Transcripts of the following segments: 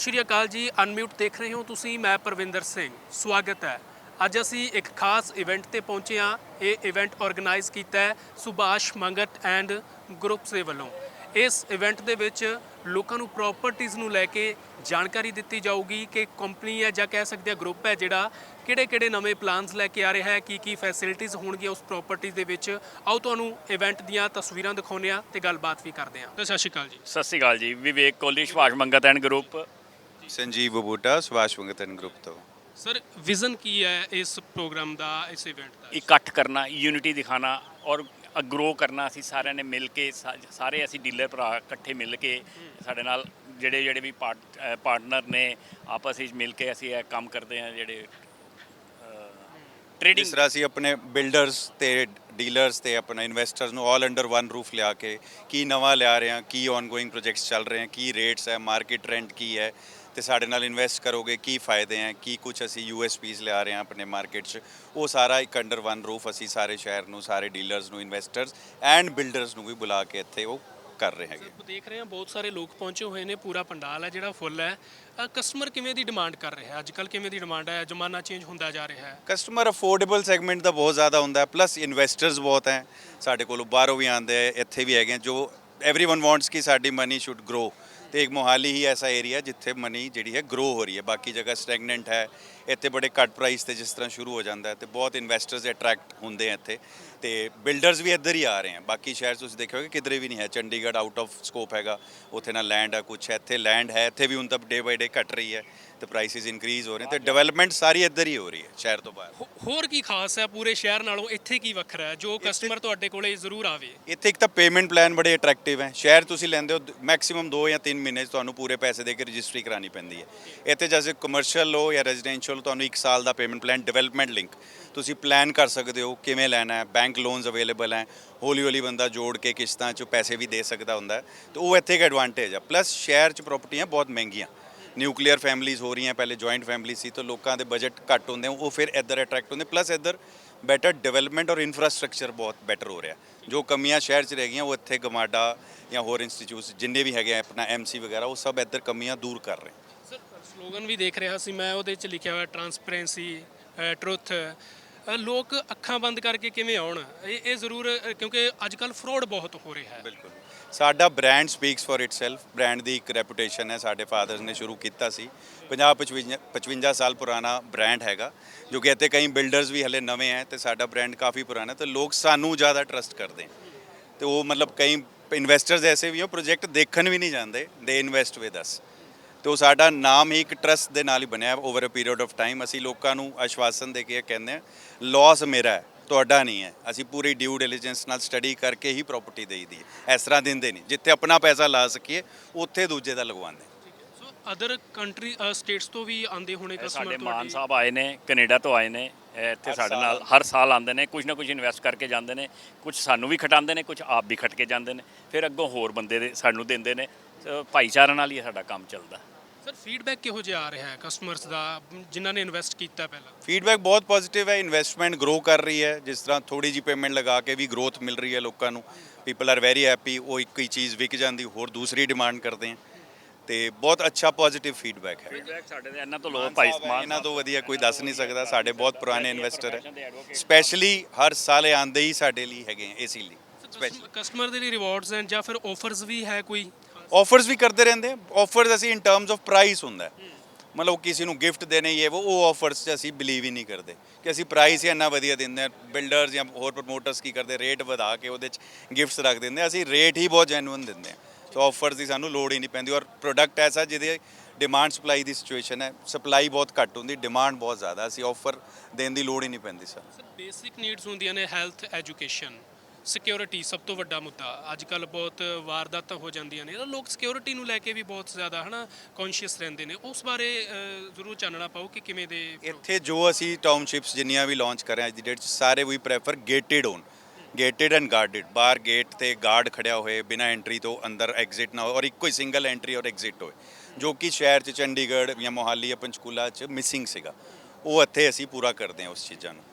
ਸਤਿ ਸ਼੍ਰੀ ਅਕਾਲ ਜੀ ਅਨਮਿਊਟ ਦੇਖ ਰਹੇ ਹੋ ਤੁਸੀਂ ਮੈਂ ਪਰਵਿੰਦਰ ਸਿੰਘ। ਸਵਾਗਤ ਹੈ। ਅੱਜ ਅਸੀਂ ਇੱਕ ਖਾਸ ਇਵੈਂਟ ਤੇ ਪਹੁੰਚੇ ਹਾਂ। ਇਹ ਇਵੈਂਟ ਆਰਗੇਨਾਈਜ਼ ਕੀਤਾ ਹੈ ਸੁਭਾਸ਼ ਮੰਗਟ ਐਂਡ ਗਰੁੱਪਸ ਦੇ ਵੱਲੋਂ। ਇਸ ਇਵੈਂਟ ਦੇ ਵਿੱਚ ਲੋਕਾਂ ਨੂੰ ਪ੍ਰਾਪਰਟੀਆਂ ਨੂੰ ਲੈ ਕੇ ਜਾਣਕਾਰੀ ਦਿੱਤੀ ਜਾਊਗੀ ਕਿ ਕੰਪਨੀ ਹੈ ਜਾਂ ਕਹਿ ਸਕਦੇ ਆ ਗਰੁੱਪ ਹੈ ਜਿਹੜਾ ਕਿਹੜੇ ਕਿਹੜੇ ਨਵੇਂ ਪਲਾਨਸ ਲੈ ਕੇ ਆ ਰਿਹਾ ਹੈ ਕੀ ਕੀ ਫੈਸਿਲਿਟੀਆਂ ਹੋਣਗੀਆਂ ਉਸ ਪ੍ਰਾਪਰਟੀ ਦੇ ਵਿੱਚ। ਆਓ ਤੁਹਾਨੂੰ ਇਵੈਂਟ ਦੀਆਂ ਤਸਵੀਰਾਂ ਦਿਖਾਉਂਦੇ ਹਾਂ ਤੇ ਗੱਲਬਾਤ ਵੀ ਕਰਦੇ ਹਾਂ। ਤਾਂ ਸਤਿ ਸ਼੍ਰੀ ਅਕਾਲ ਜੀ। ਸਤਿ ਸ਼੍ਰੀ ਅਕਾਲ ਜੀ। ਵਿਵੇਕ ਕੋਹਲੀ ਸੁਭਾਸ਼ ਮੰਗਤ ਐਂਡ ਗਰੁੱਪ ਸੰਜੀਵ ਬਬੂਟਾ ਸੁਭਾਸ਼ ਮੰਗਤਨ ਗਰੁੱਪ ਤੋਂ। ਸਰ ਵਿਜ਼ਨ ਕੀ ਹੈ ਇਸ ਪ੍ਰੋਗਰਾਮ ਦਾ ਇਸ ਇਵੈਂਟ ਦਾ? ਇਕੱਠ ਕਰਨਾ ਯੂਨਿਟੀ ਦਿਖਾਣਾ ਔਰ ਗਰੋ ਕਰਨਾ ਅਸੀਂ ਸਾਰਿਆਂ ਨੇ ਮਿਲ ਕੇ ਸਾ- ਸਾਰੇ ਅਸੀਂ ਡੀਲਰ ਭਰਾ ਇਕੱਠੇ ਮਿਲ ਕੇ ਸਾਡੇ ਨਾਲ ਜਿਹੜੇ ਜਿਹੜੇ ਵੀ ਪਾਰਟਨਰ ਨੇ ਆਪਸ ਵਿੱਚ ਮਿਲ ਕੇ ਅਸੀਂ ਇਹ ਕੰਮ ਕਰਦੇ ਹਾਂ ਜਿਹੜੇ ਟ੍ਰੇਡਿੰਗ ਜਿਸ ਤਰ੍ਹਾਂ ਅਸੀਂ ਆਪਣੇ ਬਿਲਡਰਸ ਤੇ ਡੀਲਰਸ ਤੇ ਆਪਣੇ ਇਨਵੈਸਟਰਸ ਨੂੰ ਆਲ ਅੰਡਰ ਵਨ ਰੂਫ ਲਿਆ ਕੇ ਕੀ ਨਵਾਂ ਲਿਆ ਰਹੇ ਹਾਂ ਕੀ ਆਨਗੋਇੰਗ ਪ੍ਰੋਜੈਕਟਸ ਚੱਲ ਰਹੇ ਹਨ ਕੀ ਰੇਟਸ ਹੈ ਮਾਰਕੀਟ ਟ੍ਰੈਂਡ ਕੀ ਹੈ ਤੇ ਸਾਡੇ ਨਾਲ ਇਨਵੈਸਟ ਕਰੋਗੇ ਕੀ ਫਾਇਦੇ ਹੈ ਕੀ ਕੁਝ ਅਸੀਂ ਯੂਐਸਪੀਸ ਲਿਆ ਰਹੇ ਹਾਂ ਆਪਣੇ ਮਾਰਕੀਟ 'ਚ ਉਹ ਸਾਰਾ ਇੱਕ ਅੰਡਰ ਵਨ ਰੂਫ ਅਸੀਂ ਸਾਰੇ ਸ਼ਹਿਰ ਨੂੰ ਸਾਰੇ ਡੀਲਰਸ ਨੂੰ ਇਨਵੈਸਟਰਸ ਐਂਡ ਬਿਲਡਰਸ ਨੂੰ ਵੀ ਬੁਲਾ ਕੇ ਇੱਥੇ ਉਹ ਕਰ ਰਹੇ ਹੈਗੇ ਸਰ ਦੇਖ ਰਹੇ ਹਾਂ ਬਹੁਤ ਸਾਰੇ ਲੋਕ ਪਹੁੰਚੇ ਹੋਏ ਨੇ ਪੂਰਾ ਪੰਡਾਲ ਹੈ ਜਿਹੜਾ ਫੁੱਲ ਹੈ ਕਸਟਮਰ ਕਿਵੇਂ ਦੀ ਡਿਮਾਂਡ ਕਰ ਰਿਹਾ ਹੈ ਅੱਜ ਕੱਲ ਕਿਵੇਂ ਦੀ ਡਿਮਾਂਡ ਹੈ ਜ਼ਮਾਨਾ ਚੇਂਜ ਹੁੰਦਾ ਜਾ ਰਿਹਾ ਹੈ ਕਸਟਮਰ ਅਫੋਰਡੇਬਲ ਸੈਗਮੈਂਟ ਦਾ ਬਹੁਤ ਜ਼ਿਆਦਾ ਹੁੰਦਾ ਹੈ ਪਲੱਸ ਇਨਵੈਸਟਰਸ ਬਹੁਤ ਹੈ ਸਾਡੇ ਕੋਲ ਬਾਹਰੋਂ ਵੀ ਆਉਂਦੇ ਹੈ ਇੱਥੇ ਵੀ ਹੈਗੇ ਹੈ, ਜੋ एवरीवन ਵਾਂਟਸ ਕਿ ਸਾਡੀ ਮਨੀ ਸ਼ੁੱਡ ਗਰੋ ਤੇ ਇੱਕ ਮੋਹਾਲੀ ਹੀ ਐਸਾ ਏਰੀਆ ਜਿੱਥੇ ਮਨੀ ਜਿਹੜੀ ਹੈ ਗਰੋ ਹੋ ਰਹੀ ਹੈ। ਬਾਕੀ ਜਗ੍ਹਾ ਸਟੈਗਨੈਂਟ ਹੈ। ਇੱਥੇ ਬੜੇ ਘੱਟ ਪ੍ਰਾਈਸ ਤੇ ਜਿਸ ਤਰ੍ਹਾਂ ਸ਼ੁਰੂ ਹੋ ਜਾਂਦਾ ਹੈ ਤੇ ਬਹੁਤ ਇਨਵੈਸਟਰਸ ਅਟਰੈਕਟ ਹੁੰਦੇ ਆ ਇੱਥੇ। ਤੇ ਬਿਲਡਰਸ ਵੀ ਇੱਧਰ ਹੀ ਆ ਰਹੇ ਆ। ਬਾਕੀ ਸ਼ਹਿਰ ਤੁਸੀਂ ਦੇਖੋਗੇ ਕਿਧਰੇ ਵੀ ਨਹੀਂ ਹੈ। ਚੰਡੀਗੜ੍ਹ ਆਊਟ ਆਫ ਸਕੋਪ ਹੈਗਾ। ਉੱਥੇ ਨਾ ਲੈਂਡ ਹੈ ਕੁਛ ਹੈ ਇੱਥੇ ਲੈਂਡ ਹੈ। ਇੱਥੇ ਵੀ ਹੁਣ ਤਾਂ ਡੇ ਬਾਈ ਡੇ ਘਟ ਰਹੀ ਹੈ ਤੇ ਪ੍ਰਾਈਸਿਸ ਇਨਕਰੀਜ਼ ਹੋ ਰਹੇ ਤੇ ਡਿਵੈਲਪਮੈਂਟ ਸਾਰੀ ਇੱਧਰ ਹੀ ਹੋ ਰਹੀ ਹੈ ਸ਼ਹਿਰ ਤੋਂ ਬਾਹਰ। ਹੋ- ਹੋਰ ਕੀ ਖਾਸ ਹੈ ਪੂਰੇ ਸ਼ਹਿਰ ਨਾਲੋਂ? ਇੱਥੇ ਕੀ ਵੱਖਰਾ ਹੈ? ਜੋ ਕਸਟਮਰ ਤੁਹਾਡੇ ਕੋਲੇ ਜ਼ਰੂਰ ਆਵੇ। ਇੱਥੇ ਇੱਕ ਤਾਂ ਪੇਮੈਂਟ ਪਲਾਨ ਬੜੇ ਅਟਰੈਕਟਿਵ ਹੈ। ਸ਼ਹਿਰ ਤੁਸੀਂ ਲੈਂਦੇ ਹੋ ਮੈਕਸਿਮਮ 2 ਜਾਂ 3 ਮਹੀਨੇ 'ਚ ਤੁਹਾਨੂੰ ਪੂਰੇ ਪੈਸੇ ਦੇ ਕੇ ਰਜਿਸਟਰੀ ਕਰਾਣੀ ਪੈਂਦੀ ਹੈ। ਇੱਥੇ ਜੈਸੇ ਕਮਰਸ਼ੀਅਲ ਲੋ ਜਾਂ ਰੈਜ਼ੀਡੈਂਸ਼ੀਅਲ ਤੁਹਾਨੂੰ 1 ਸਾਲ ਦਾ ਪੇਮੈਂਟ ਪਲਾਨ ਡਿਵੈਲਪਮੈਂਟ ਲਿੰਕ ਤੁਸੀਂ ਪਲਾਨ ਕਰ ਸਕਦੇ ਹੋ ਕਿਵੇਂ ਲੈਣਾ ਹੈ ਬੈਂਕ ਲੋਨਸ ਅਵੇਲੇਬਲ ਹੈ, ਹੌਲੀ ਹੌਲੀ ਬੰਦਾ ਜੋੜ ਕੇ ਕਿਸ਼ਤਾਂ 'ਚ ਪੈਸੇ ਵੀ ਦੇ ਸਕਦਾ ਹੁੰਦਾ ਹੈ। ਤੇ ਉਹ ਇੱਥੇ ਇੱਕ ਐਡਵਾਂਟੇਜ ਆ ਪਲੱਸ ਸ਼ਹਿਰ 'ਚ ਪ੍ਰਾਪਰਟੀਆਂ ਬਹੁਤ ਮਹਿੰਗੀਆਂ। ਨਿਊਕਲੀਅਰ ਫੈਮਲੀਜ਼ ਹੋ ਰਹੀਆਂ, ਪਹਿਲੇ ਜੁਆਇੰਟ ਫੈਮਲੀ ਸੀ ਤਾਂ ਲੋਕਾਂ ਦੇ ਬਜਟ ਘੱਟ ਹੁੰਦੇ ਉਹ ਫਿਰ ਇੱਧਰ ਅਟਰੈਕਟ ਹੁੰਦੇ ਪਲੱਸ ਇੱਧਰ ਬੈਟਰ ਡਿਵੈਲਪਮੈਂਟ ਔਰ ਇਨਫਰਾਸਟ੍ਰਕਚਰ ਬਹੁਤ ਬੈਟਰ ਹੋ ਰਿਹਾ। ਜੋ ਕਮੀਆਂ ਸ਼ਹਿਰ 'ਚ ਰਹਿ ਗਈਆਂ, ਉਹ ਇੱਥੇ ਗਮਾਡਾ ਜਾਂ ਹੋਰ ਇੰਸਟੀਚਿਊਟਸ ਜਿੰਨੇ ਵੀ ਹੈਗੇ ਆ, ਆਪਣਾ ਐਮਸੀ ਵਗੈਰਾ, ਉਹ ਸਭ ਇੱਧਰ ਕਮੀਆਂ ਦੂਰ ਕਰ ਰਹੇ। ਸਰ ਸਲੋਗਨ ਵੀ ਦੇਖ ਰਿਹਾ ਸੀ ਮੈਂ, ਉਹਦੇ 'ਚ ਲਿਖਿਆ ਹੋਇਆ ਟਰਾਂਸਪੇਰੈਂਸੀ ਟਰੁੱਥ ਲੋਕ ਅੱਖਾਂ ਬੰਦ ਕਰਕੇ ਕਿਵੇਂ ਆਉਣ? ਇਹ ਇਹ ਜ਼ਰੂਰ ਅ, ਕਿਉਂਕਿ ਅੱਜ ਕੱਲ ਫਰੋਡ ਬਹੁਤ ਹੋ ਰਿਹਾ ਹੈ। ਬਿਲਕੁਲ। ਸਾਡਾ brand speaks for itself brand ਦੀ ਇੱਕ ਰੈਪੂਟੇਸ਼ਨ ਹੈ ਸਾਡੇ ਫਾਦਰਸ ਨੇ ਸ਼ੁਰੂ ਕੀਤਾ ਸੀ। 50 55 55 ਸਾਲ ਪੁਰਾਣਾ ਬ੍ਰਾਂਡ ਹੈਗਾ ਜੋ ਕਿ ਇੱਥੇ ਕਈ ਬਿਲਡਰਸ ਵੀ ਹਲੇ ਨਵੇਂ ਹੈ ਤੇ ਸਾਡਾ ਬ੍ਰਾਂਡ ਕਾਫੀ ਪੁਰਾਣਾ ਤੇ ਲੋਕ ਸਾਨੂੰ ਜ਼ਿਆਦਾ ਟਰਸਟ ਕਰਦੇ ਹੈ ਤੇ ਉਹ ਮਤਲਬ ਕਈ ਇਨਵੈਸਟਰਸ ਐਸੇ ਵੀ ਹੋ ਪ੍ਰੋਜੈਕਟ ਦੇਖਣ ਵੀ ਨਹੀਂ ਜਾਂਦੇ ਦੇ ਇਨਵੈਸਟ ਵਿਦ ਅਸ ਤੇ ਉਹ ਸਾਡਾ ਨਾਮ ਹੀ ਇੱਕ ਟਰਸਟ ਦੇ ਨਾਲ ਹੀ ਬਣਿਆ over a period of time ਅਸੀਂ ਲੋਕਾਂ ਨੂੰ ਆਸ਼ਵਾਸਨ ਦੇ ਕੇ ਕਹਿੰਦੇ ਆ ਲਾਸ ਮੇਰਾ ਹੈ ਤੁਹਾਡਾ ਨਹੀਂ ਹੈ। ਅਸੀਂ ਪੂਰੀ ਡਿਊ ਡਿਲੀਜੈਂਸ ਨਾਲ ਸਟੱਡੀ ਕਰਕੇ ਹੀ ਪ੍ਰਾਪਰਟੀ ਦੇਈਦੀ ਹੈ। ਇਸ ਤਰ੍ਹਾਂ ਦਿੰਦੇ ਨਹੀਂ। ਜਿੱਥੇ ਆਪਣਾ ਪੈਸਾ ਲਾ ਸਕੀਏ ਉੱਥੇ ਦੂਜੇ ਦਾ ਲਗਵਾਉਂਦੇ ਸੋ ਅਦਰ ਕੰਟਰੀ ਸਟੇਟਸ ਤੋਂ ਵੀ ਆਉਂਦੇ ਹੋਣੇ ਸਾਡੇ ਕਸਟਮਰ ਮਾਨ ਸਾਹਿਬ ਆਏ ਨੇ ਕੈਨੇਡਾ ਤੋਂ ਆਏ ਨੇ ਇੱਥੇ ਸਾਡੇ ਨਾਲ ਹਰ ਸਾਲ ਆਉਂਦੇ ਨੇ ਕੁਝ ਨਾ ਕੁਝ ਇਨਵੈਸਟ ਕਰਕੇ ਜਾਂਦੇ ਨੇ ਕੁਝ ਸਾਨੂੰ ਵੀ ਖਟਾਉਂਦੇ ਨੇ ਕੁਝ ਆਪ ਵੀ ਖਟ ਕੇ ਜਾਂਦੇ ਨੇ। ਫਿਰ ਅੱਗੋਂ ਹੋਰ ਬੰਦੇ ਦੇ ਸਾਨੂੰ ਦਿੰਦੇ ਨੇ। ਭਾਈਚਾਰੇ ਨਾਲ ਹੀ ਸਾਡਾ ਕੰਮ ਚੱਲਦਾ। ਸਰ ਫੀਡਬੈਕ ਕਿਹੋ ਜਿਹਾ ਆ ਰਿਹਾ ਹੈ ਕਸਟਮਰਸ ਦਾ ਜਿਨ੍ਹਾਂ ਨੇ ਇਨਵੈਸਟ ਕੀਤਾ ਪਹਿਲਾਂ? ਫੀਡਬੈਕ ਬਹੁਤ ਪੋਜ਼ਿਟਿਵ ਹੈ ਇਨਵੈਸਟਮੈਂਟ ਗਰੋ ਕਰ ਰਹੀ ਹੈ ਜਿਸ ਤਰ੍ਹਾਂ ਥੋੜੀ ਜੀ ਪੇਮੈਂਟ ਲਗਾ ਕੇ ਵੀ ਗਰੋਥ ਮਿਲ ਰਹੀ ਹੈ ਲੋਕਾਂ ਨੂੰ। ਪੀਪਲ ਆਰ ਵੈਰੀ ਹੈਪੀ ਉਹ ਇੱਕ ਹੀ ਚੀਜ਼ ਵਿਕ ਜਾਂਦੀ ਹੋਰ ਦੂਸਰੀ ਡਿਮਾਂਡ ਕਰਦੇ ਆ ਤੇ ਬਹੁਤ ਅੱਛਾ ਪੋਜ਼ਿਟਿਵ ਫੀਡਬੈਕ ਹੈ। ਫੀਡਬੈਕ ਸਾਡੇ ਦੇ ਇਹਨਾਂ ਤੋਂ ਲੋ ਭਾਈ ਸਮਾਨ ਇਹਨਾਂ ਤੋਂ ਵਧੀਆ ਕੋਈ ਦੱਸ ਨਹੀਂ ਸਕਦਾ ਸਾਡੇ ਬਹੁਤ ਪੁਰਾਣੇ ਇਨਵੈਸਟਰ ਹੈ। ਸਪੈਸ਼ਲੀ ਹਰ ਸਾਲ ਆਉਂਦੇ ਹੀ ਸਾਡੇ ਲਈ ਹੈਗੇ ਏਸੀ ਲਈ। ਸਪੈਸ਼ਲੀ ਕਸਟਮਰ ਦੇ ਲਈ ਰਿਵਾਰਡਸ ਹਨ ਜਾਂ ਫਿਰ ਆਫਰਸ ਵੀ ਹੈ ਕੋਈ? ਆਫਰਸ ਵੀ ਕਰਦੇ ਰਹਿੰਦੇ ਆਫਰਸ ਅਸੀਂ ਇਨ ਟਰਮਸ ਆਫ ਪ੍ਰਾਈਸ ਹੁੰਦਾ ਹੈ। ਮਤਲਬ ਕਿਸੇ ਨੂੰ ਗਿਫਟ ਦੇਣੇ ਇਹ ਉਹ ਉਹ ਆਫਰਸ 'ਚ ਅਸੀਂ ਬਿਲੀਵ ਹੀ ਨਹੀਂ ਕਰਦੇ। ਕਿ ਅਸੀਂ ਪ੍ਰਾਈਸ ਹੀ ਇੰਨਾ ਵਧੀਆ ਦਿੰਦੇ ਆ ਬਿਲਡਰਸ ਜਾਂ ਹੋਰ ਪ੍ਰਮੋਟਰਸ ਕੀ ਕਰਦੇ ਰੇਟ ਵਧਾ ਕੇ ਉਹਦੇ 'ਚ ਗਿਫਟਸ ਰੱਖ ਦਿੰਦੇ ਆ। ਅਸੀਂ ਰੇਟ ਹੀ ਬਹੁਤ ਜੈਨੂਇਨ ਦਿੰਦੇ ਆ। ਸੋ ਆਫਰਸ ਦੀ ਸਾਨੂੰ ਲੋੜ ਹੀ ਨਹੀਂ ਪੈਂਦੀ ਔਰ ਪ੍ਰੋਡਕਟ ਐਸਾ ਜਿਹਦੇ ਡਿਮਾਂਡ ਸਪਲਾਈ ਦੀ ਸਿਚੁਏਸ਼ਨ ਹੈ ਸਪਲਾਈ ਬਹੁਤ ਘੱਟ ਹੁੰਦੀ ਡਿਮਾਂਡ ਬਹੁਤ ਜ਼ਿਆਦਾ, ਅਸੀਂ ਆਫਰ ਦੇਣ ਦੀ ਲੋੜ ਹੀ ਨਹੀਂ ਪੈਂਦੀ ਸਰ ਬੇਸਿਕ ਨੀਡਸ ਹੁੰਦੀਆਂ ਨੇ ਹੈਲਥ ਐਜੂਕੇਸ਼ਨ ਸਿਕਿਉਰਿਟੀ ਸਭ ਤੋਂ ਵੱਡਾ ਮੁੱਦਾ। ਅੱਜ ਕੱਲ ਬਹੁਤ ਵਾਰਦਾਤਾਂ ਹੋ ਜਾਂਦੀਆਂ ਨੇ। ਲੋਕ ਸਿਕਿਉਰਿਟੀ ਨੂੰ ਲੈ ਕੇ ਵੀ ਬਹੁਤ ਜ਼ਿਆਦਾ, ਹਨਾ ਕੌਨਸ਼ੀਅਸ ਰਹਿੰਦੇ ਨੇ। ਉਸ ਬਾਰੇ ਜ਼ਰੂਰ ਜਾਣਨਾ ਪਾਓ ਕਿ ਕਿਵੇਂ ਦੇ ਇੱਥੇ ਜੋ ਅਸੀਂ ਟਾਊਨਸ਼ਿਪਸ ਜਿੰਨੀਆਂ ਵੀ ਲਾਂਚ ਕਰ ਰਹੇ ਹਾਂ ਅੱਜ ਦੀ ਡੇਟ 'ਚ, ਸਾਰੇ ਵੀ ਪ੍ਰੈਫਰ ਗੇਟਡ ਹੋਣ ਗੇਟਡ ਐਂਡ ਗਾਰਡਡ ਬਾਹਰ ਗੇਟ ਤੇ ਗਾਰਡ ਖੜਿਆ ਹੋਏ, ਬਿਨਾ ਐਂਟਰੀ ਤੋਂ ਅੰਦਰ ਐਗਜ਼ਿਟ ਨਾ ਹੋਏ ਔਰ ਇੱਕੋ ਹੀ ਸਿੰਗਲ ਐਂਟਰੀ ਔਰ ਐਗਜ਼ਿਟ ਹੋਏ। ਜੋ ਕਿ ਸ਼ਹਿਰ 'ਚ ਚੰਡੀਗੜ੍ਹ ਜਾਂ ਮੋਹਾਲੀ ਜਾਂ ਪੰਚਕੂਲਾ 'ਚ ਮਿਸਿੰਗ ਸੀਗਾ। ਉਹ ਇੱਥੇ ਅਸੀਂ ਪੂਰਾ ਕਰਦੇ ਹਾਂ ਉਸ ਚੀਜ਼ਾਂ ਨੂੰ।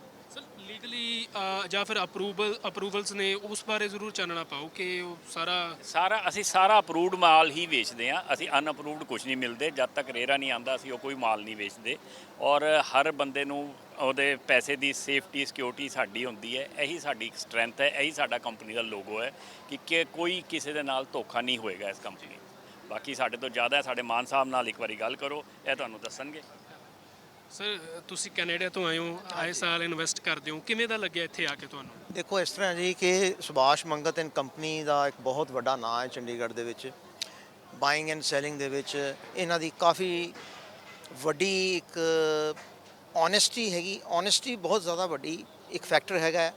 ਲੀਗਲੀ uh, ਜਾਂ ਫਿਰ ਅਪਰੂਵਲ ਅਪਰੂਵਲਸ ਨੇ ਉਸ ਬਾਰੇ ਜ਼ਰੂਰ ਚਾਨਣਾ ਪਾਓ ਕਿ ਉਹ ਸਾਰਾ ਸਾਰਾ, ਅਸੀਂ ਸਾਰਾ ਅਪਰੂਵਡ ਮਾਲ ਹੀ ਵੇਚਦੇ ਆ ਅਸੀਂ ਅਨਅਪਰੂਵਡ ਕੁਝ ਨਹੀਂ ਮਿਲਦੇ। ਜਦ ਤੱਕ ਰੇਰਾ ਨਹੀਂ ਆਂਦਾ ਅਸੀਂ ਉਹ ਕੋਈ ਮਾਲ ਨਹੀਂ ਵੇਚਦੇ। ਔਰ ਹਰ ਬੰਦੇ ਨੂੰ ਉਹਦੇ ਪੈਸੇ ਦੀ ਸੇਫਟੀ ਸਿਕਿਉਰਿਟੀ ਸਾਡੀ ਹੁੰਦੀ ਹੈ। ਇਹੀ ਸਾਡੀ ਸਟਰੈਂਥ ਹੈ। ਇਹੀ ਸਾਡਾ ਕੰਪਨੀ ਦਾ ਲੋਗੋ ਹੈ ਕਿ ਕਿ ਕੋਈ ਕਿਸੇ ਦੇ ਨਾਲ ਧੋਖਾ ਨਹੀਂ ਹੋਏਗਾ ਇਸ ਕੰਪਨੀ ਬਾਕੀ ਸਾਡੇ ਤੋਂ ਜ਼ਿਆਦਾ ਸਾਡੇ ਮਾਨ ਸਾਹਿਬ ਨਾਲ ਇੱਕ ਵਾਰੀ ਗੱਲ ਕਰੋ। ਇਹ ਤੁਹਾਨੂੰ ਦੱਸਣਗੇ। ਸਰ, ਤੁਸੀਂ ਕੈਨੇਡਾ ਤੋਂ ਆਏ ਹੋ, ਆਏ ਸਾਲ ਇਨਵੈਸਟ ਕਰਦੇ ਹੋ, ਕਿਵੇਂ ਦਾ ਲੱਗਿਆ ਇੱਥੇ ਆ ਕੇ ਤੁਹਾਨੂੰ? ਦੇਖੋ, ਇਸ ਤਰ੍ਹਾਂ ਜੀ ਕਿ ਸੁਭਾਸ਼ ਮੰਗਤ ਐਂਡ ਕੰਪਨੀ ਦਾ ਇੱਕ ਬਹੁਤ ਵੱਡਾ ਨਾਂ ਹੈ ਚੰਡੀਗੜ੍ਹ ਦੇ ਵਿੱਚ। ਬਾਇੰਗ ਐਂਡ ਸੈਲਿੰਗ ਦੇ ਵਿੱਚ ਇਹਨਾਂ ਦੀ ਕਾਫੀ ਵੱਡੀ ਇੱਕ ਓਨੈਸਟੀ ਹੈਗੀ। ਓਨੈਸਟੀ ਬਹੁਤ ਜ਼ਿਆਦਾ ਵੱਡੀ ਇੱਕ ਫੈਕਟਰ ਹੈਗਾ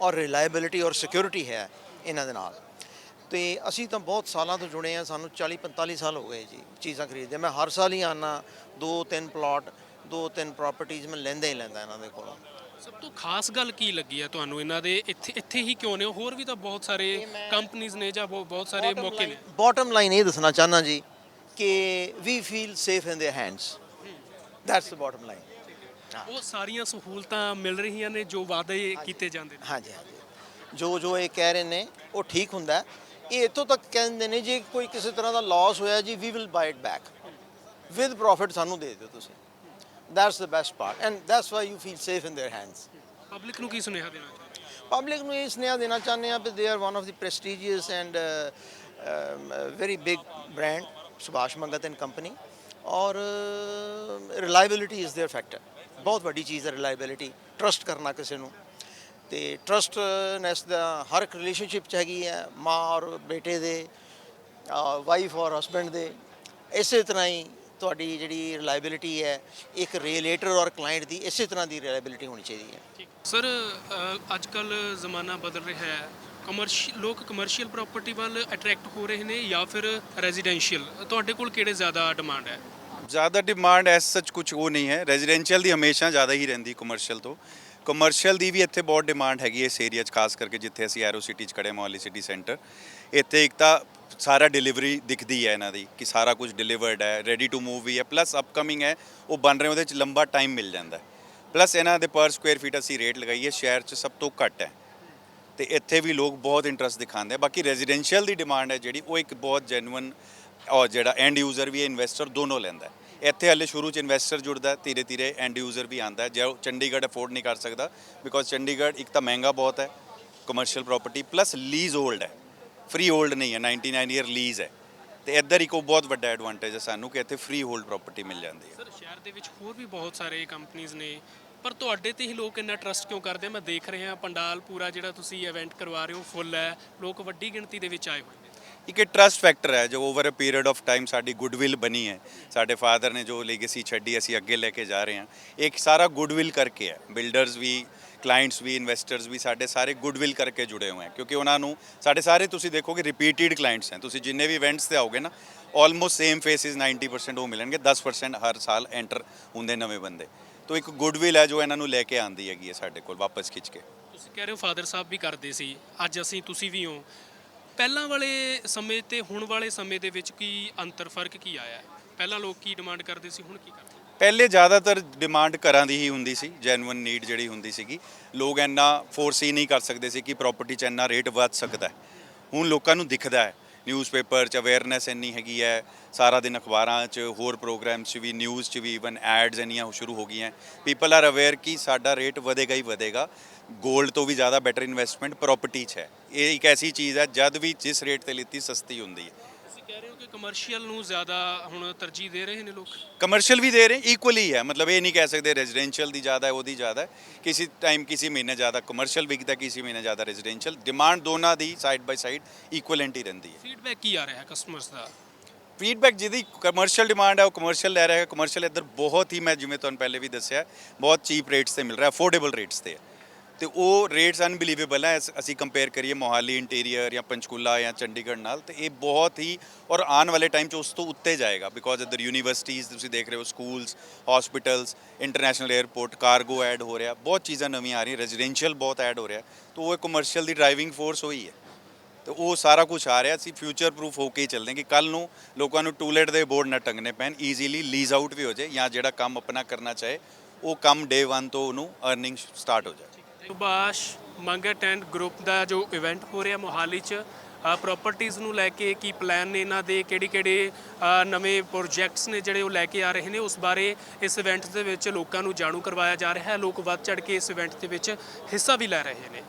ਔਰ ਰਿਲਾਇਬਿਲਿਟੀ ਔਰ ਸਿਕਿਉਰਿਟੀ ਹੈ ਇਹਨਾਂ ਦੇ ਨਾਲ। ਤੇ ਅਸੀਂ ਤਾਂ ਬਹੁਤ ਸਾਲਾਂ ਤੋਂ ਜੁੜੇ ਆ ਸਾਨੂੰ 40 45 ਸਾਲ ਹੋ ਗਏ ਜੀ ਚੀਜ਼ਾਂ ਖਰੀਦਦੇ। ਮੈਂ ਹਰ ਸਾਲ ਹੀ ਆਨਾ ਦੋ ਤਿੰਨ ਪਲਾਟ ਦੋ ਤਿੰਨ ਪ੍ਰਾਪਰਟੀਆਂ ਮੈਂ ਲੈਂਦਾ ਹੀ ਲੈਂਦਾ ਇਹਨਾਂ ਦੇ ਕੋਲੋਂ ਸਭ ਤੋਂ ਖਾਸ ਗੱਲ ਕੀ ਲੱਗੀ ਹੈ ਤੁਹਾਨੂੰ ਇਹਨਾਂ ਦੇ ਇੱਥੇ ਇੱਥੇ ਹੀ ਕਿਉਂ ਨੇ ਹੋਰ ਵੀ ਤਾਂ ਬਹੁਤ ਸਾਰੇ ਕੰਪਨੀਆਂ ਨੇ ਜਾਂ ਬਹੁਤ ਬਹੁਤ ਸਾਰੇ ਮੌਕੇ ਨੇ ਬਾਟਮ ਲਾਈਨ ਇਹ ਦੱਸਣਾ ਚਾਹਨਾ ਜੀ ਕਿ we feel safe in their hands that's the bottom line ਉਹ ਸਾਰੀਆਂ ਸਹੂਲਤਾਂ ਮਿਲ ਰਹੀਆਂ ਨੇ ਜੋ ਵਾਅਦੇ ਕੀਤੇ ਜਾਂਦੇ ਨੇ ਹਾਂਜੀ ਹਾਂਜੀ ਜੋ ਜੋ ਇਹ ਕਹਿ ਰਹੇ ਨੇ ਉਹ ਠੀਕ ਹੁੰਦਾ ਹੈ। ਇਹ ਇੱਥੋਂ ਤੱਕ ਕਹਿੰਦੇ ਨੇ ਜੇ ਕੋਈ ਕਿਸੇ ਤਰ੍ਹਾਂ ਦਾ ਲਾਸ ਹੋਇਆ ਜੀ we will buy it back with profit ਸਾਨੂੰ ਦੇ ਦਿਓ ਤੁਸੀਂ That's the best part and that's why you feel safe in their hands public ਨੂੰ ਕੀ ਸੁਨੇਹਾ ਦੇਣਾ ਚਾਹੁੰਦੇ ਹੋ? ਪਬਲਿਕ ਨੂੰ ਇਹ ਸੁਨੇਹਾ ਦੇਣਾ ਚਾਹੁੰਦੇ ਆ ਕਿ they are one of the prestigious and very big brand Subhash Mangat and company ਔਰ ਰਿਲਾਇਬਿਲਿਟੀ ਇਜ਼ देयर ਫੈਕਟਰ ਬਹੁਤ ਵੱਡੀ ਚੀਜ਼ ਹੈ ਰਿਲਾਇਬਿਲਿਟੀ ਟਰਸਟ ਕਰਨਾ ਕਿਸੇ ਨੂੰ ਤੇ ਟਰਸਟਨੈਸ ਦਾ ਹਰ ਇੱਕ ਰਿਲੇਸ਼ਨਸ਼ਿਪ ਚ ਹੈਗੀ ਹੈ ਮਾਂ ਔਰ ਬੇਟੇ ਦੇ ਵਾਈਫ ਔਰ ਹਸਬੈਂਡ ਦੇ ਇਸੇ ਤਰ੍ਹਾਂ ਹੀ ਤੁਹਾਡੀ ਜਿਹੜੀ ਰਿਲਾਇਬਿਲਿਟੀ ਹੈ ਇੱਕ ਰੀਲੇਟਰ ਔਰ ਕਲਾਇੰਟ ਦੀ ਇਸੇ ਤਰ੍ਹਾਂ ਦੀ ਰਿਲਾਇਬਿਲਿਟੀ ਹੋਣੀ ਚਾਹੀਦੀ ਹੈ। ਸਰ ਅੱਜ ਕੱਲ ਜ਼ਮਾਨਾ ਬਦਲ ਰਿਹਾ ਹੈ। ਕਮਰਸ਼ੀਅਲ ਲੋਕ ਕਮਰਸ਼ੀਅਲ ਪ੍ਰਾਪਰਟੀ ਵੱਲ ਅਟਰੈਕਟ ਹੋ ਰਹੇ ਨੇ ਜਾਂ ਫਿਰ ਰੈਜ਼ੀਡੈਂਸ਼ੀਅਲ ਤੁਹਾਡੇ ਕੋਲ ਕਿਹੜੇ ਜ਼ਿਆਦਾ ਡਿਮਾਂਡ ਹੈ? ਜ਼ਿਆਦਾ ਡਿਮਾਂਡ ਐਸ ਸੱਚ ਕੁਝ ਉਹ ਨਹੀਂ ਹੈ। ਰੈਜ਼ੀਡੈਂਸ਼ੀਅਲ ਦੀ ਹਮੇਸ਼ਾ ਜ਼ਿਆਦਾ ਹੀ ਰਹਿੰਦੀ ਕਮਰਸ਼ੀਅਲ ਤੋਂ। ਕਮਰਸ਼ੀਅਲ ਦੀ ਵੀ ਇੱਥੇ ਬਹੁਤ ਡਿਮਾਂਡ ਹੈਗੀ ਇਸ ਏਰੀਆ 'ਚ, ਖਾਸ ਕਰਕੇ ਜਿੱਥੇ ਅਸੀਂ ਐਰੋ ਸਿਟੀ 'ਚ ਖੜੇ ਮੌਲੀ ਸਿਟੀ ਸੈਂਟਰ ਇੱਥੇ ਇੱਕ ਤਾਂ ਸਾਰਾ ਡਿਲੀਵਰੀ ਦਿਖਦੀ ਹੈ ਇਹਨਾਂ ਦੀ ਕਿ ਸਾਰਾ ਕੁਝ ਡਿਲੀਵਰਡ ਹੈ ਰੈਡੀ ਟੂ ਮੂਵ ਵੀ ਹੈ ਪਲੱਸ ਅਪਕਮਿੰਗ ਹੈ, ਉਹ ਬਣ ਰਹੇ ਉਹਦੇ 'ਚ ਲੰਬਾ ਟਾਈਮ ਮਿਲ ਜਾਂਦਾ ਪਲੱਸ ਇਹਨਾਂ ਦੇ ਪਰ ਸਕੁਅਰ ਫੀਟ ਅਸੀਂ ਰੇਟ ਲਗਾਈਏ ਸ਼ਹਿਰ 'ਚ ਸਭ ਤੋਂ ਘੱਟ ਹੈ। ਤੇ ਇੱਥੇ ਵੀ ਲੋਕ ਬਹੁਤ ਇੰਟਰਸਟ ਦਿਖਾਉਂਦੇ ਆ, ਬਾਕੀ ਰੈਜ਼ੀਡੈਂਸ਼ੀਅਲ ਦੀ ਡਿਮਾਂਡ ਹੈ ਜਿਹੜੀ, ਉਹ ਇੱਕ ਬਹੁਤ ਜੈਨੂਇਨ ਔਰ ਜਿਹੜਾ ਐਂਡ ਯੂਜ਼ਰ ਵੀ ਹੈ ਇਨਵੈਸਟਰ ਦੋਨੋਂ ਲੈਂਦਾ ਹੈ। ਇੱਥੇ ਹਲੇ ਸ਼ੁਰੂ ਚ ਇਨਵੈਸਟਰ ਜੁੜਦਾ ਧੀਰੇ ਧੀਰੇ ਐਂਡ ਯੂਜ਼ਰ ਵੀ ਆਂਦਾ ਹੈ। ਜੋ ਚੰਡੀਗੜ੍ਹ ਅਫੋਰਡ ਨਹੀਂ ਕਰ ਸਕਦਾ ਬਿਕੋਜ਼ ਚੰਡੀਗੜ੍ਹ ਇੱਕ ਤਾਂ ਮਹਿੰਗਾ ਬਹੁਤ ਹੈ commercial property plus leasehold ਹੈ। ਫ੍ਰੀ ਓਲਡ ਨਹੀਂ ਹੈ 99 ਈਅਰ ਲੀਜ਼ ਹੈ। ਤੇ ਇੱਧਰ ਇੱਕ ਉਹ ਬਹੁਤ ਵੱਡਾ ਐਡਵਾਂਟੇਜ ਹੈ ਸਾਨੂੰ ਕਿ ਇੱਥੇ ਫ੍ਰੀ ਹੋਲਡ ਪ੍ਰਾਪਰਟੀ ਮਿਲ ਜਾਂਦੀ ਹੈ। ਸਰ ਸ਼ਹਿਰ ਦੇ ਵਿੱਚ ਹੋਰ ਵੀ ਬਹੁਤ ਸਾਰੇ ਕੰਪਨੀਆਂ ਨੇ, ਪਰ ਤੁਹਾਡੇ ਤੇ ਹੀ ਲੋਕ ਇੰਨਾ ਟਰਸਟ ਕਿਉਂ ਕਰਦੇ ਮੈਂ ਦੇਖ ਰਿਹਾ, ਪੰਡਾਲ ਪੂਰਾ ਜਿਹੜਾ ਤੁਸੀਂ ਇਵੈਂਟ ਕਰਵਾ ਰਹੇ ਹੋ ਫੁੱਲ ਹੈ। ਲੋਕ ਵੱਡੀ ਗਿਣਤੀ ਦੇ ਵਿੱਚ ਆਏ ਹੋਏ ਨੇ। ਇੱਕ ਟਰਸਟ ਫੈਕਟਰ ਹੈ, ਜੋ over a period of time ਸਾਡੀ ਗੁੱਡਵਿਲ ਬਣੀ ਹੈ। ਸਾਡੇ ਫਾਦਰ ਨੇ ਜੋ ਲੈਗੇਸੀ ਛੱਡੀ, ਅਸੀਂ ਅੱਗੇ ਲੈ ਕੇ ਜਾ ਰਹੇ ਹਾਂ। ਇੱਕ ਸਾਰਾ ਗੁੱਡਵਿਲ ਕਰਕੇ ਹੈ। ਬਿਲਡਰਸ ਵੀ ਕਲਾਇੰਟਸ ਵੀ ਇਨਵੈਸਟਰਸ ਵੀ ਸਾਡੇ ਸਾਰੇ ਗੁੱਡਵਿਲ ਕਰਕੇ ਜੁੜੇ ਹੋਏ ਹਨ ਕਿਉਂਕਿ ਉਹਨਾਂ ਨੂੰ, ਸਾਡੇ ਸਾਰੇ ਤੁਸੀਂ ਦੇਖੋਗੇ ਰਿਪੀਟਿਡ ਕਲਾਇੰਟਸ ਹਨ ਤੁਸੀਂ ਜਿੰਨੇ ਵੀ ਇਵੈਂਟਸ ਤੇ ਆਓਗੇ ਨਾ ਆਲਮੋਸਟ ਸੇਮ ਫੇਸਿਸ 90% ਉਹ ਮਿਲਣਗੇ। 10% ਹਰ ਸਾਲ ਐਂਟਰ ਹੁੰਦੇ ਨਵੇਂ ਬੰਦੇ। ਤੋਂ ਇੱਕ ਗੁੱਡਵਿਲ ਹੈ ਜੋ ਇਹਨਾਂ ਨੂੰ ਲੈ ਕੇ ਆਂਦੀ ਹੈਗੀ ਹੈ ਸਾਡੇ ਕੋਲ, ਵਾਪਸ ਖਿੱਚ ਕੇ। ਤੁਸੀਂ ਕਹਿ ਰਹੇ ਹੋ ਫਾਦਰ ਸਾਹਿਬ ਵੀ ਕਰਦੇ ਸੀ। ਅੱਜ ਅਸੀਂ ਤੁਸੀਂ ਵੀ ਹੋ। ਪਹਿਲਾਂ ਵਾਲੇ ਸਮੇਂ ਤੇ ਹੁਣ ਵਾਲੇ ਸਮੇਂ ਦੇ ਵਿੱਚ ਕੀ ਅੰਤਰ ਫ਼ਰਕ ਕੀ ਆਇਆ? ਹੈ ਪਹਿਲਾਂ ਲੋਕ ਕੀ ਡਿਮਾਂਡ ਕਰਦੇ ਸੀ, ਹੁਣ ਕੀ ਕਰਦੇ? ਪਹਿਲੇ ਜ਼ਿਆਦਾਤਰ ਡਿਮਾਂਡ ਘਰਾਂ ਦੀ ਹੀ ਹੁੰਦੀ ਸੀ ਜੈਨੂਇਨ ਨੀਡ ਜਿਹੜੀ ਹੁੰਦੀ ਸੀਗੀ। ਲੋਕ ਇੰਨਾ ਫੋਰਸ ਹੀ ਨਹੀਂ ਕਰ ਸਕਦੇ ਸੀ ਕਿ ਪ੍ਰਾਪਰਟੀ 'ਚ ਇੰਨਾ ਰੇਟ ਵੱਧ ਸਕਦਾ ਹੈ। ਹੁਣ ਲੋਕਾਂ ਨੂੰ ਦਿਖਦਾ ਹੈ। ਨਿਊਜ਼ਪੇਪਰ 'ਚ ਅਵੇਅਰਨੈਸ ਇੰਨੀ ਹੈਗੀ ਹੈ, ਸਾਰਾ ਦਿਨ ਅਖਬਾਰਾਂ 'ਚ, ਹੋਰ ਪ੍ਰੋਗਰਾਮਸ 'ਚ ਵੀ ਨਿਊਜ਼ 'ਚ ਵੀ ਇਵਨ ਐਡਸ ਇੰਨੀਆਂ ਸ਼ੁਰੂ ਹੋ ਗਈਆਂ। ਪੀਪਲ ਆਰ ਅਵੇਅਰ ਕਿ ਸਾਡਾ ਰੇਟ ਵਧੇਗਾ ਹੀ ਵਧੇਗਾ। ਗੋਲਡ ਤੋਂ ਵੀ ਜ਼ਿਆਦਾ ਬੈਟਰ ਇਨਵੈਸਟਮੈਂਟ ਪ੍ਰਾਪਰਟੀ 'ਚ ਹੈ। ਇਹ ਇੱਕ ਐਸੀ ਚੀਜ਼ ਹੈ, ਜਦ ਵੀ ਜਿਸ ਰੇਟ ਤੇ ਲਿੱਤੀ, ਸਸਤੀ ਹੁੰਦੀ ਹੈ। ਕਹਿ ਰਹੇ ਹੋ ਕਿ ਕਮਰਸ਼ੀਅਲ ਨੂੰ ਜ਼ਿਆਦਾ ਹੁਣ ਤਰਜੀਹ ਦੇ ਰਹੇ ਨੇ ਲੋਕ? ਕਮਰਸ਼ੀਅਲ ਵੀ ਦੇ ਰਹੇ ਇਕੁਅਲੀ ਹੈ। ਮਤਲਬ ਇਹ ਨਹੀਂ ਕਹਿ ਸਕਦੇ ਰੈਜ਼ੀਡੈਂਸ਼ੀਅਲ ਦੀ ਜ਼ਿਆਦਾ ਹੈ ਉਹਦੀ ਜ਼ਿਆਦਾ ਹੈ। ਕਿਸੇ ਟਾਈਮ ਕਿਸੇ ਮਹੀਨੇ ਜ਼ਿਆਦਾ ਕਮਰਸ਼ੀਅਲ ਵਿਕਦਾ ਕਿਸੇ ਮਹੀਨੇ ਜ਼ਿਆਦਾ ਰੈਜ਼ੀਡੈਂਸ਼ੀਅਲ ਡਿਮਾਂਡ ਦੋਨਾਂ ਦੀ ਸਾਈਡ ਬਾਈ ਸਾਈਡ ਇਕੁਅਲੈਂਟ ਹੀ ਰਹਿੰਦੀ ਹੈ। ਫੀਡਬੈਕ ਕੀ ਆ ਰਿਹਾ ਹੈ ਕਸਟਮਰਸ ਦਾ? ਫੀਡਬੈਕ ਜਿਹਦੀ ਕਮਰਸ਼ੀਅਲ ਡਿਮਾਂਡ ਹੈ ਉਹ ਕਮਰਸ਼ੀਅਲ ਲੈ ਰਿਹਾ ਹੈ। ਕਮਰਸ਼ੀਅਲ ਇੱਧਰ ਬਹੁਤ ਹੀ ਮੈਂ ਜਿਵੇਂ ਤੁਹਾਨੂੰ ਪਹਿਲੇ ਵੀ ਦੱਸਿਆ ਬਹੁਤ ਚੀਪ ਰੇਟਸ ਤੇ ਮਿਲ ਰਿਹਾ ਅਫੋਰਡੇਬਲ ਰੇਟਸ ਤੇ ਹੈ। ਤੇ ਉਹ ਰੇਟਸ ਅਨਬਿਲੀਵੇਬਲ ਹੈ ਅਸ- ਅਸੀਂ ਕੰਪੇਅਰ ਕਰੀਏ ਮੋਹਾਲੀ ਇੰਟੀਰੀਅਰ ਜਾਂ ਪੰਚਕੂਲਾ ਜਾਂ ਚੰਡੀਗੜ੍ਹ ਨਾਲ, ਤੇ ਇਹ ਬਹੁਤ ਹੀ, ਔਰ ਆਉਣ ਵਾਲੇ ਟਾਈਮ 'ਚ ਉਸ ਤੋਂ ਉੱਤੇ ਜਾਏਗਾ ਬਿਕੋਜ਼ ਇੱਧਰ ਯੂਨੀਵਰਸਿਟੀਜ਼ ਤੁਸੀਂ ਦੇਖ ਰਹੇ ਹੋ schools hospitals international airport cargo add ਹੋ ਰਿਹਾ, ਬਹੁਤ ਚੀਜ਼ਾਂ ਨਵੀਆਂ ਆ ਰਹੀਆਂ ਰੈਜ਼ੀਡੈਂਸ਼ੀਅਲ ਬਹੁਤ ਐਡ ਹੋ ਰਿਹਾ, ਤਾਂ ਉਹ ਕਮਰਸ਼ੀਅਲ ਦੀ ਡਰਾਈਵਿੰਗ ਫੋਰਸ ਹੋਈ ਹੈ। ਤੇ ਉਹ ਸਾਰਾ ਕੁਝ ਆ ਰਿਹਾ, ਅਸੀਂ ਫਿਊਚਰ ਪ੍ਰੂਫ ਹੋ ਕੇ ਹੀ ਚੱਲਦੇ ਹਾਂ ਕਿ ਕੱਲ ਨੂੰ ਲੋਕਾਂ ਨੂੰ ਟੂਲੇਟ ਦੇ ਬੋਰਡ ਨਾ ਟੰਗਨੇ ਪੈਣ ਈਜ਼ੀਲੀ ਲੀਜ਼ ਆਊਟ ਵੀ ਹੋ ਜਾਏ, ਜਾਂ ਜਿਹੜਾ ਕੰਮ ਆਪਣਾ ਕਰਨਾ ਚਾਹੇ, ਉਹ ਕੰਮ ਡੇ 1 ਤੋਂ ਉਹਨੂੰ ਅਰਨਿੰਗ ਸਟਾਰਟ ਹੋ ਜਾਏ। ਸੁਭਾਸ਼ ਮੰਗਟ ਐਂਡ ਗਰੁੱਪ ਦਾ ਜੋ ਇਵੈਂਟ ਹੋ ਰਿਹਾ ਮੋਹਾਲੀ 'ਚ ਪ੍ਰਾਪਰਟੀਆਂ ਨੂੰ ਲੈ ਕੇ ਕੀ ਪਲਾਨ ਨੇ ਇਹਨਾਂ ਦੇ, ਕਿਹੜੇ ਕਿਹੜੇ ਨਵੇਂ ਪ੍ਰੋਜੈਕਟਸ ਨੇ ਜਿਹੜੇ ਉਹ ਲੈ ਕੇ ਆ ਰਹੇ ਨੇ, ਉਸ ਬਾਰੇ ਇਸ ਇਵੈਂਟ ਦੇ ਵਿੱਚ ਲੋਕਾਂ ਨੂੰ ਜਾਣੂ ਕਰਵਾਇਆ ਜਾ ਰਿਹਾ ਹੈ। ਲੋਕ ਵੱਧ ਚੜ ਕੇ ਇਸ ਇਵੈਂਟ ਦੇ ਵਿੱਚ ਹਿੱਸਾ ਵੀ ਲੈ ਰਹੇ ਨੇ।